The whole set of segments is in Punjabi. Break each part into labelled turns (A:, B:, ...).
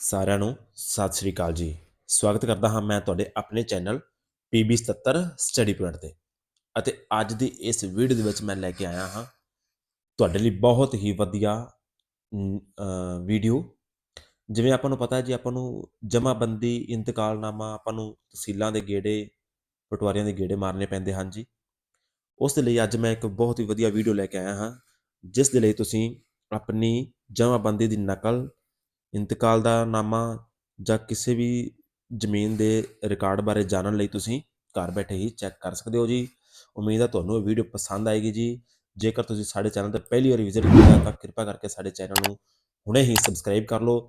A: ਸਾਰਿਆਂ ਨੂੰ ਸਤਿ ਸ੍ਰੀ ਅਕਾਲ ਜੀ। ਸਵਾਗਤ ਕਰਦਾ ਹਾਂ ਮੈਂ ਤੁਹਾਡੇ ਆਪਣੇ ਚੈਨਲ PB77 ਸਟੱਡੀ ਪੁਆਇੰਟ ਤੇ। ਅਤੇ ਅੱਜ ਦੀ ਇਸ ਵੀਡੀਓ ਦੇ ਵਿੱਚ ਮੈਂ ਲੈ ਕੇ ਆਇਆ ਹਾਂ ਤੁਹਾਡੇ ਲਈ ਬਹੁਤ ਹੀ ਵਧੀਆ ਵੀਡੀਓ। ਜਿਵੇਂ ਆਪਾਂ ਨੂੰ ਪਤਾ ਹੈ ਜੀ, ਆਪਾਂ ਨੂੰ ਜਮਾਬੰਦੀ, ਇੰਤਕਾਲਨਾਮਾ, ਆਪਾਂ ਨੂੰ ਤਹਿਸੀਲਾਂ ਦੇ ਗੇੜੇ, ਪਟਵਾਰੀਆਂ ਦੇ ਗੇੜੇ ਮਾਰਨੇ ਪੈਂਦੇ ਹਨ ਜੀ। ਉਸ ਦੇ ਲਈ ਅੱਜ ਮੈਂ ਇੱਕ ਬਹੁਤ ਹੀ ਵਧੀਆ ਵੀਡੀਓ ਲੈ ਕੇ ਆਇਆ ਹਾਂ, ਜਿਸ ਦੇ ਲਈ ਤੁਸੀਂ ਆਪਣੀ ਜਮਾਬੰਦੀ ਦੀ ਨਕਲ ਇੰਤਕਾਲ ਦਾ ਨਾਮਾ ਜਾਂ ਕਿਸੇ ਵੀ ਜ਼ਮੀਨ ਦੇ ਰਿਕਾਰਡ ਬਾਰੇ ਜਾਣਨ ਲਈ ਤੁਸੀਂ ਘਰ ਬੈਠੇ ਹੀ ਚੈੱਕ ਕਰ ਸਕਦੇ ਹੋ ਜੀ। ਉਮੀਦ ਹੈ ਤੁਹਾਨੂੰ ਇਹ ਵੀਡੀਓ ਪਸੰਦ ਆਏਗੀ ਜੀ। ਜੇਕਰ ਤੁਸੀਂ ਸਾਡੇ ਚੈਨਲ ਤੇ ਪਹਿਲੀ ਵਾਰ ਵਿਜ਼ਿਟ ਕੀਤਾ ਤਾਂ ਕਿਰਪਾ ਕਰਕੇ ਸਾਡੇ ਚੈਨਲ ਨੂੰ ਹੁਣੇ ਹੀ ਸਬਸਕ੍ਰਾਈਬ ਕਰ ਲਓ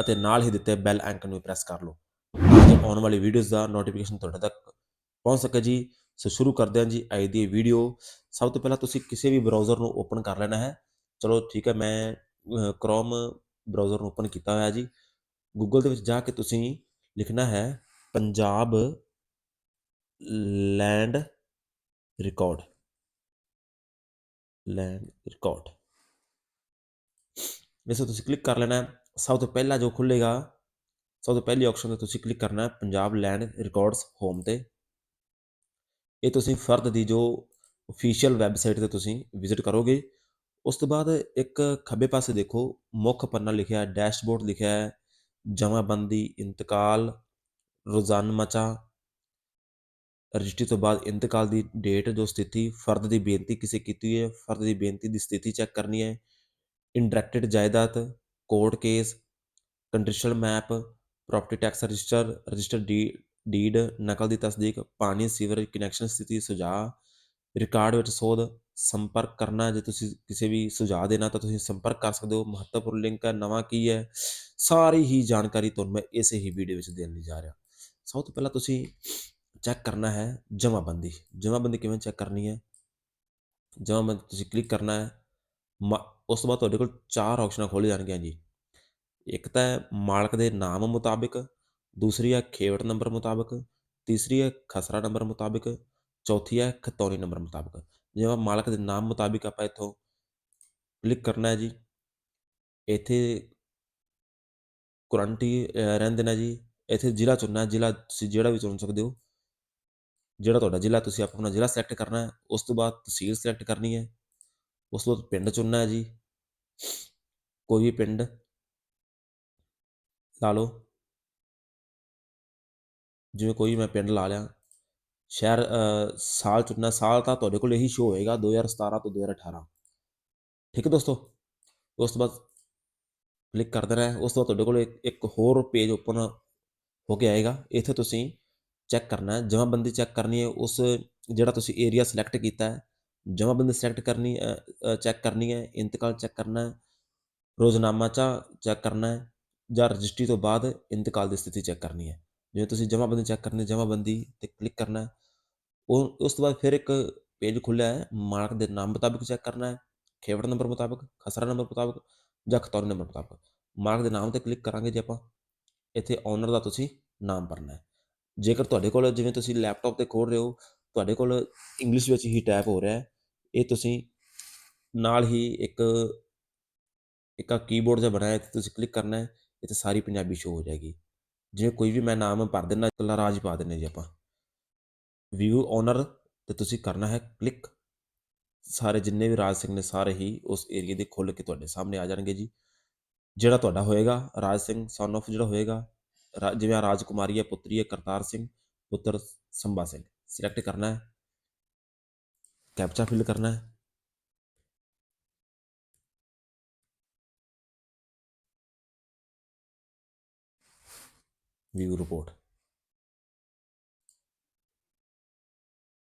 A: ਅਤੇ ਨਾਲ ਹੀ ਦਿੱਤੇ ਬੈਲ ਆਈਕਨ ਨੂੰ ਪ੍ਰੈਸ ਕਰ ਲਓ। ਤਾਂ ਜੋ ਆਉਣ ਵਾਲੀ ਵੀਡੀਓਜ਼ ਦਾ ਨੋਟੀਫਿਕੇਸ਼ਨ ਤੁਹਾਡੇ ਤੱਕ ਪਹੁੰਚ ਸਕੇ ਜੀ। ਸੋ ਸ਼ੁਰੂ ਕਰਦੇ ਹਾਂ ਜੀ ਅੱਜ ਦੀ ਵੀਡੀਓ ਸਭ ਤੋਂ ਪਹਿਲਾਂ ਤੁਸੀਂ ਕਿਸੇ ਵੀ ਬਰਾਊਜ਼ਰ ਨੂੰ ਓਪਨ ਕਰ ਲੈਣਾ ਹੈ। ਚਲੋ ਠੀਕ ਹੈ, ਮੈਂ ਕ੍ਰੋਮ ਬਰਾਊਜ਼ਰ ਨੂੰ ਓਪਨ ਕੀਤਾ ਹੋਇਆ ਜੀ। ਗੂਗਲ ਦੇ ਵਿੱਚ ਜਾ ਕੇ ਤੁਸੀਂ ਲਿਖਣਾ ਹੈ Punjab land record land record ਇਸ ਤੇ ਤੁਸੀਂ ਕਲਿੱਕ ਕਰ ਲੈਣਾ ਸਭ ਤੋਂ ਪਹਿਲਾਂ ਜੋ ਖੁੱਲੇਗਾ ਸਭ ਤੋਂ ਪਹਿਲੀ ਆਪਸ਼ਨ ਤੇ ਤੁਸੀਂ ਕਲਿੱਕ ਕਰਨਾ ਹੈ ਪੰਜਾਬ ਲੈਂਡ ਰਿਕਾਰਡਸ ਹੋਮ ਤੇ। ਇਹ ਤੁਸੀਂ ਫਰਦ ਦੀ ਜੋ ਅਫੀਸ਼ੀਅਲ ਵੈਬਸਾਈਟ ਤੇ ਤੁਸੀਂ ਵਿਜ਼ਿਟ ਕਰੋਗੇ ਉਸ ਤੋਂ ਬਾਅਦ ਇੱਕ ਖੱਬੇ ਪਾਸੇ ਦੇਖੋ, ਮੁੱਖ ਪੰਨਾ ਲਿਖਿਆ ਹੈ ਡੈਸ਼ਬੋਰਡ ਲਿਖਿਆ ਹੈ, ਜਮਾਬੰਦੀ, ਇੰਤਕਾਲ ਰੋਜ਼ਾਨਮਚਾ ਰਜਿਸਟਰੀ ਤੋਂ ਬਾਅਦ ਇੰਤਕਾਲ ਦੀ ਡੇਟ ਜੋ ਸਥਿਤੀ, ਫਰਦ ਦੀ ਬੇਨਤੀ ਕਿਸੇ ਕੀਤੀ ਹੈ, ਫਰਦ ਦੀ ਬੇਨਤੀ ਦੀ ਸਥਿਤੀ ਚੈੱਕ ਕਰਨੀ ਹੈ। ਇੰਡਾਇਰੈਕਟਡ ਜਾਇਦਾਦ, court case ਕੰਟਰੀਸ਼ਨਲ map, property tax register register deed, ਨਕਲ ਦੀ ਤਸਦੀਕ, ਪਾਣੀ, ਸੀਵਰੇਜ, ਕਨੈਕਸ਼ਨ ਸਥਿਤੀ, ਸੁਝਾਅ ਰਿਕਾਰਡ ਵਿੱਚ ਸੋਧ, ਸੰਪਰਕ ਕਰਨਾ, ਜੇ ਤੁਸੀਂ ਕਿਸੇ ਵੀ ਸੁਝਾਅ ਦੇਣਾ ਤਾਂ ਤੁਸੀਂ ਸੰਪਰਕ ਕਰ ਸਕਦੇ ਹੋ। ਮਹੱਤਵਪੂਰਨ ਲਿੰਕ ਹੈ, ਨਵਾਂ ਕੀ ਹੈ, ਸਾਰੀ ਹੀ ਜਾਣਕਾਰੀ ਤੁਹਾਨੂੰ ਮੈਂ ਇਸੇ ਹੀ ਵੀਡੀਓ ਵਿੱਚ ਦੇਣ ਲਈ ਜਾ ਰਿਹਾ। ਸਭ ਤੋਂ ਪਹਿਲਾਂ ਤੁਸੀਂ ਚੈੱਕ ਕਰਨਾ ਹੈ ਜਮਾਬੰਦੀ। ਜਮਾਬੰਦੀ ਕਿਵੇਂ ਚੈੱਕ ਕਰਨੀ ਹੈ? ਜਮਾਬੰਦੀ ਤੁਸੀਂ ਕਲਿੱਕ ਕਰਨਾ ਹੈ। ਮ- ਉਸ ਤੋਂ ਬਾਅਦ ਤੁਹਾਡੇ ਕੋਲ ਚਾਰ ਆਪਸ਼ਨਾਂ ਖੋਲ੍ਹ ਜਾਣਗੀਆਂ ਜੀ। ਇੱਕ ਤਾਂ ਮਾਲਕ ਦੇ ਨਾਮ ਮੁਤਾਬਿਕ, ਦੂਸਰੀ ਹੈ ਖੇਵਟ ਨੰਬਰ ਮੁਤਾਬਿਕ, ਤੀਸਰੀ ਹੈ ਖਸਰਾ ਨੰਬਰ ਮੁਤਾਬਿਕ ਚੌਥੀ ਹੈ ਖਤੌਣੀ ਨੰਬਰ ਮੁਤਾਬਕ। ਜਿਵੇਂ ਮਾਲਕ ਦੇ ਨਾਮ ਮੁਤਾਬਿਕ ਆਪਾਂ ਇੱਥੋਂ ਕਲਿੱਕ ਕਰਨਾ ਹੈ ਜੀ। ਇੱਥੇ ਕੁਆਰੰਟੀ ਰਹਿੰਦੇ ਨੇ ਜੀ। ਇੱਥੇ ਜ਼ਿਲ੍ਹਾ ਚੁਣਨਾ ਹੈ, ਜ਼ਿਲ੍ਹਾ ਤੁਸੀਂ ਜਿਹੜਾ ਵੀ ਚੁਣ ਸਕਦੇ ਹੋ। ਜਿਹੜਾ ਤੁਹਾਡਾ ਜ਼ਿਲ੍ਹਾ ਤੁਸੀਂ ਆਪਣਾ ਜ਼ਿਲ੍ਹਾ ਸਿਲੈਕਟ ਕਰਨਾ ਹੈ, ਉਸ ਤੋਂ ਬਾਅਦ ਤਹਿਸੀਲ ਸਿਲੈਕਟ ਕਰਨੀ ਹੈ। ਉਸ ਤੋਂ ਬਾਅਦ ਪਿੰਡ ਚੁਣਨਾ ਹੈ ਜੀ। ਕੋਈ ਵੀ ਪਿੰਡ ਲਾ ਲਓ। ਜਿਵੇਂ ਕੋਈ ਮੈਂ ਪਿੰਡ ਲਾ ਲਿਆ। ਸ਼ਹਿਰ ਸਾਲ ਚੁਣਨਾ ਸਾਲ ਤਾਂ ਤੁਹਾਡੇ ਕੋਲ ਇਹੀ ਸ਼ੋ ਹੋਏਗਾ 2017 ਤੋਂ 2018 ਠੀਕ ਹੈ ਦੋਸਤੋ? ਉਸ ਤੋਂ ਬਾਅਦ ਕਲਿੱਕ ਕਰ ਦੇਣਾ ਹੈ ਉਸ ਤੋਂ ਬਾਅਦ ਤੁਹਾਡੇ ਕੋਲ ਇੱਕ ਹੋਰ ਪੇਜ ਓਪਨ ਹੋ ਕੇ ਆਏਗਾ। ਇੱਥੇ ਤੁਸੀਂ ਚੈੱਕ ਕਰਨਾ ਹੈ। ਜਮਾਬੰਦੀ ਚੈੱਕ ਕਰਨੀ ਹੈ। ਉਸ ਜਿਹੜਾ ਤੁਸੀਂ ਏਰੀਆ ਸਿਲੈਕਟ ਕੀਤਾ ਹੈ, ਜਮਾਬੰਦੀ ਸਿਲੈਕਟ ਕਰਨੀ ਚੈੱਕ ਕਰਨੀ ਹੈ। ਇੰਤਕਾਲ ਚੈੱਕ ਕਰਨਾ ਹੈ। ਰੋਜ਼ਨਾਮਾ ਚਾ ਚੈੱਕ ਕਰਨਾ ਹੈ। ਜਾਂ ਰਜਿਸਟਰੀ ਤੋਂ ਬਾਅਦ ਇੰਤਕਾਲ ਦੀ ਸਥਿਤੀ ਚੈੱਕ ਕਰਨੀ ਹੈ। ਜਿਵੇਂ ਤੁਸੀਂ ਜਮਾਬੰਦੀ ਚੈੱਕ ਕਰਨੀ, ਜਮਾਬੰਦੀ ਤੇ ਕਲਿੱਕ ਕਰਨਾ ਉਹ, ਉਸ ਤੋਂ ਬਾਅਦ ਫਿਰ ਇੱਕ ਪੇਜ ਖੁੱਲਿਆ ਹੈ ਮਾਲਕ ਦੇ ਨਾਮ ਮੁਤਾਬਿਕ ਚੈੱਕ ਕਰਨਾ ਹੈ, ਖੇਵੜ ਨੰਬਰ ਮੁਤਾਬਕ, ਖਸਰਾ ਨੰਬਰ ਮੁਤਾਬਕ ਜਾਂ ਖਤੌਰੀ ਨੰਬਰ ਮੁਤਾਬਕ। ਮਾਲਕ ਦੇ ਨਾਮ ਤੇ ਕਲਿੱਕ ਕਰਾਂਗੇ ਜੇ ਆਪਾਂ, ਇੱਥੇ ਓਨਰ ਦਾ ਤੁਸੀਂ ਨਾਮ ਭਰਨਾ ਹੈ। ਜੇਕਰ ਤੁਹਾਡੇ ਕੋਲ ਜਿਵੇਂ ਤੁਸੀਂ ਲੈਪਟਾਪ ਤੇ ਖੋਲ ਰਹੇ ਹੋ, ਤੁਹਾਡੇ ਕੋਲ ਇੰਗਲਿਸ਼ ਵਿੱਚ ਹੀ ਟਾਈਪ ਹੋ ਰਿਹਾ ਹੈ, ਇਹ ਤੁਸੀਂ ਨਾਲ ਹੀ ਇੱਕ ਇੱਕ ਕੀਬੋਰਡ ਜਿਹਾ ਬਣਾਇਆ, ਇੱਥੇ ਤੁਸੀਂ ਕਲਿੱਕ ਕਰਨਾ ਹੈ, ਇੱਥੇ ਸਾਰੀ ਪੰਜਾਬੀ ਸ਼ੋ ਹੋ ਜਾਏਗੀ। ਜਿਵੇਂ ਕੋਈ ਵੀ ਮੈਂ ਨਾਮ ਭਰ ਦਿੰਦਾ, ਇਕੱਲਾ ਰਾਜ ਪਾ ਦਿੰਦੇ ਜੀ ਆਪਾਂ। ਵਿਊ ਓਨਰ ਤੇ ਤੁਸੀਂ ਕਰਨਾ ਹੈ ਕਲਿੱਕ ਸਾਰੇ ਜਿੰਨੇ ਵੀ ਰਾਜ ਸਿੰਘ ਨੇ ਸਾਰੇ ਹੀ ਉਸ ਏਰੀਆ ਦੇ ਖੁੱਲ ਕੇ ਤੁਹਾਡੇ ਸਾਹਮਣੇ ਆ ਜਾਣਗੇ ਜੀ। ਜਿਹੜਾ ਤੁਹਾਡਾ ਹੋਏਗਾ, ਰਾਜ ਸਿੰਘ ਸਨ of ਜਿਹੜਾ ਹੋਏਗਾ, ਰਾ- ਜਿਵੇਂ ਰਾਜ ਕੁਮਾਰੀ ਹੈ, ਪੁੱਤਰੀ ਹੈ, ਕਰਤਾਰ ਸਿੰਘ, ਪੁੱਤਰ ਸੰਭਾ ਸਿੰਘ। ਸਿਲੈਕਟ ਕਰਨਾ ਹੈ। ਕੈਪਚਾ ਫਿਲ ਕਰਨਾ ਹੈ। View report.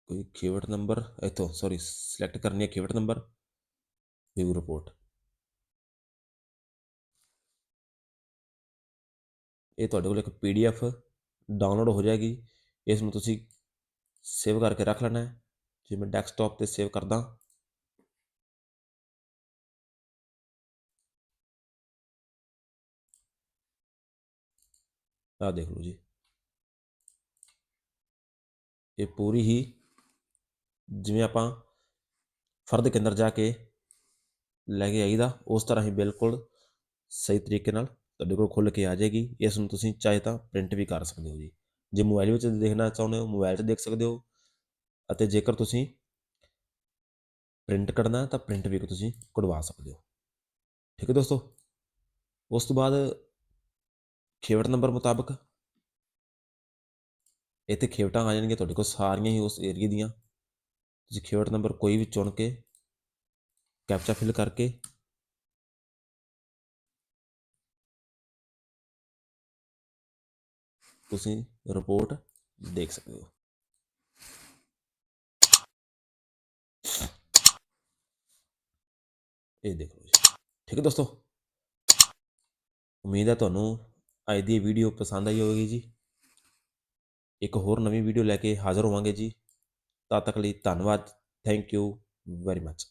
A: ਕੋਈ ਖੇਵਟ ਨੰਬਰ ਇੱਥੋਂ ਸੌਰੀ ਸਿਲੈਕਟ ਕਰਨੀ ਹੈ ਕੀਵਰਡ ਨੰਬਰ ਵਿਊ ਰਿਪੋਰਟ। ਇਹ ਤੁਹਾਡੇ ਕੋਲ ਇੱਕ ਪੀਡੀਐਫ ਡਾਊਨਲੋਡ ਹੋ ਜਾਏਗੀ। ਇਸ ਨੂੰ ਤੁਸੀਂ ਸੇਵ ਕਰਕੇ ਰੱਖ ਲੈਣਾ ਹੈ। ਜੇ ਮੈਂ ਡੈਸਕਟਾਪ ਤੇ ਸੇਵ ਕਰਦਾ ਆਹ ਦੇਖ ਲਓ ਜੀ। ਇਹ ਪੂਰੀ ਹੀ ਜਿਵੇਂ ਆਪਾਂ ਫਰਦ ਕੇਂਦਰ ਜਾ ਕੇ ਲੈ ਕੇ ਆਈਦਾ, ਉਸ ਤਰ੍ਹਾਂ ਹੀ ਬਿਲਕੁਲ ਸਹੀ ਤਰੀਕੇ ਨਾਲ ਤੁਹਾਡੇ ਕੋਲ ਖੁੱਲ ਕੇ ਆ ਜਾਏਗੀ। ਇਸ ਨੂੰ ਤੁਸੀਂ ਚਾਹੇ ਤਾਂ ਪ੍ਰਿੰਟ ਵੀ ਕਰ ਸਕਦੇ ਹੋ ਜੀ। ਜੇ ਮੋਬਾਈਲ ਵਿੱਚ ਦੇਖਣਾ ਚਾਹੁੰਦੇ ਹੋ ਮੋਬਾਈਲ 'ਚ ਦੇਖ ਸਕਦੇ ਹੋ ਅਤੇ ਜੇਕਰ ਤੁਸੀਂ ਪ੍ਰਿੰਟ ਕੱਢਣਾ ਤਾਂ ਪ੍ਰਿੰਟ ਵੀ ਤੁਸੀਂ ਕਢਵਾ ਸਕਦੇ ਹੋ। ਠੀਕ ਹੈ ਦੋਸਤੋ, ਉਸ ਤੋਂ ਬਾਅਦ ਖੇਵਟ ਨੰਬਰ ਮੁਤਾਬਕ? ਇੱਥੇ ਖੇਵਟਾਂ ਆ ਜਾਣਗੀਆਂ ਤੁਹਾਡੇ ਕੋਲ ਸਾਰੀਆਂ ਹੀ ਉਸ ਏਰੀਏ ਦੀਆਂ। ਤੁਸੀਂ ਖੇਵਟ ਨੰਬਰ ਕੋਈ ਵੀ ਚੁਣ ਕੇ ਕੈਪਚਾ ਫਿਲ ਕਰਕੇ ਤੁਸੀਂ ਰਿਪੋਰਟ ਦੇਖ ਸਕਦੇ ਹੋ। ਇਹ ਦੇਖ ਲਓ ਜੀ। ਠੀਕ ਹੈ ਦੋਸਤੋ। ਉਮੀਦ ਹੈ ਤੁਹਾਨੂੰ ਅੱਜ ਦੀ ਵੀਡੀਓ ਪਸੰਦ ਆਈ ਹੋਵੇਗੀ ਜੀ। ਇੱਕ ਹੋਰ ਨਵੀਂ ਵੀਡੀਓ ਲੈ ਕੇ ਹਾਜ਼ਰ ਹੋਵਾਂਗੇ ਜੀ। ਤਦ ਤੱਕ ਲਈ ਧੰਨਵਾਦ। Thank you very much